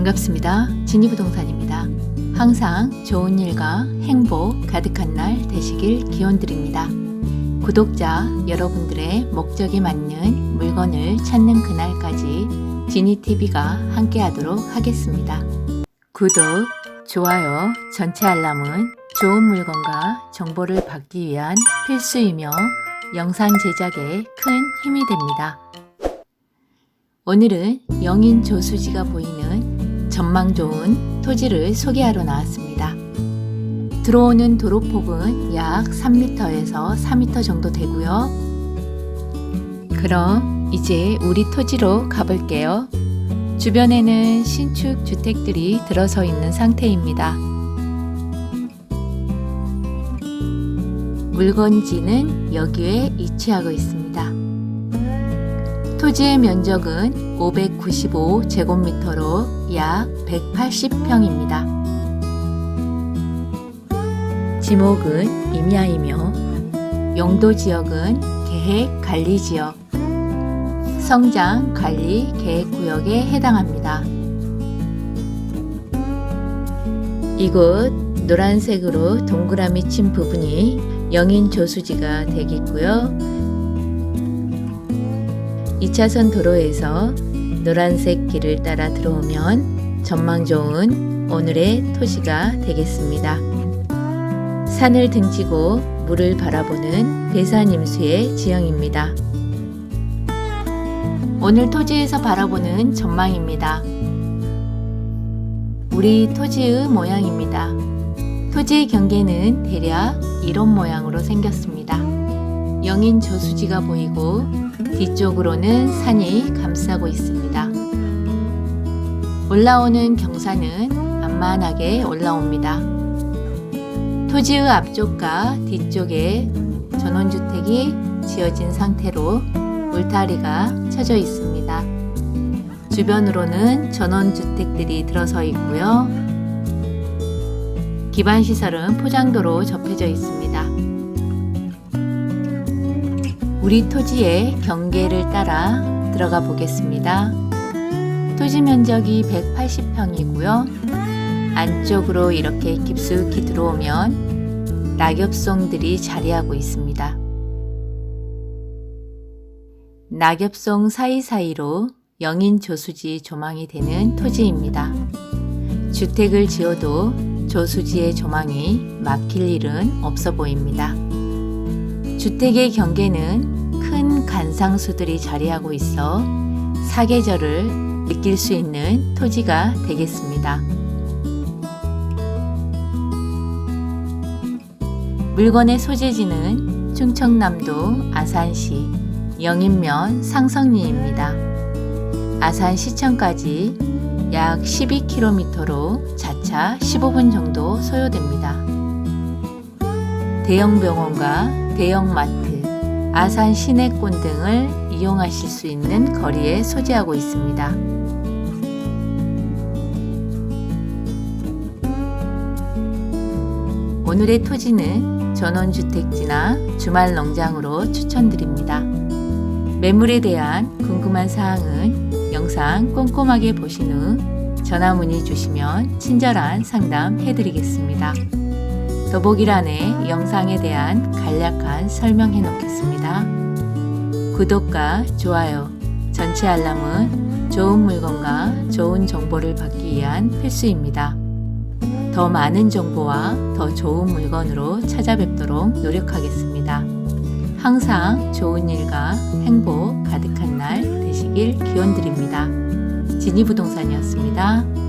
반갑습니다. 진이부동산입니다. 항상 좋은 일과 행복 가득한 날 되시길 기원드립니다. 구독자 여러분들의 목적이 맞는 물건을 찾는 그날까지 지니TV가 함께하도록 하겠습니다. 구독, 좋아요, 전체 알람은 좋은 물건과 정보를 받기 위한 필수이며 영상 제작에 큰 힘이 됩니다. 오늘은 영인 조수지가 보이는 전망 좋은 토지를 소개하러 나왔습니다. 들어오는 도로폭은 약 3m에서 4m 정도 되고요. 그럼 이제 우리 토지로 가볼게요. 주변에는 신축 주택들이 들어서 있는 상태입니다. 물건지는 여기에 위치하고 있습니다. 토지의 면적은 595 제곱미터로 약 180평입니다. 지목은 임야이며 용도 지역은 계획 관리 지역, 성장 관리 계획 구역에 해당합니다. 이곳 노란색으로 동그라미 친 부분이 영인 조수지가 되겠고요. 2차선 도로에서 노란색 길을 따라 들어오면 전망 좋은 오늘의 토지가 되겠습니다. 산을 등지고 물을 바라보는 배산임수의 지형입니다. 오늘 토지에서 바라보는 전망입니다. 우리 토지의 모양입니다. 토지의 경계는 대략 이런 모양으로 생겼습니다. 영인 저수지가 보이고 뒤쪽으로는 산이 감싸고 있습니다. 올라오는 경사는 만만하게 올라옵니다. 토지의 앞쪽과 뒤쪽에 전원주택이 지어진 상태로 울타리가 쳐져 있습니다. 주변으로는 전원주택들이 들어서 있고요. 기반시설은 포장도로 접해져 있습니다. 우리 토지의 경계를 따라 들어가 보겠습니다. 토지 면적이 180평이고요. 안쪽으로 이렇게 깊숙이 들어오면 낙엽송들이 자리하고 있습니다. 낙엽송 사이사이로 영인 조수지 조망이 되는 토지입니다. 주택을 지어도 조수지의 조망이 막힐 일은 없어 보입니다. 주택의 경계는 큰 간상수들이 자리하고 있어 사계절을 느낄 수 있는 토지가 되겠습니다. 물건의 소재지는 충청남도 아산시 영인면 상성리입니다. 아산 시청까지 약 12km로 자차 15분 정도 소요됩니다. 대형 병원과 대형 마트, 아산 시내권 등을 이용하실 수 있는 거리에 소재하고 있습니다. 오늘의 토지는 전원주택지나 주말 농장으로 추천드립니다. 매물에 대한 궁금한 사항은 영상 꼼꼼하게 보신 후 전화 문의 주시면 친절한 상담 해드리겠습니다. 더보기란에 영상에 대한 간략한 설명해 놓겠습니다. 구독과 좋아요, 전체 알람은 좋은 물건과 좋은 정보를 받기 위한 필수입니다. 더 많은 정보와 더 좋은 물건으로 찾아뵙도록 노력하겠습니다. 항상 좋은 일과 행복 가득한 날 되시길 기원 드립니다. 지니부동산이었습니다.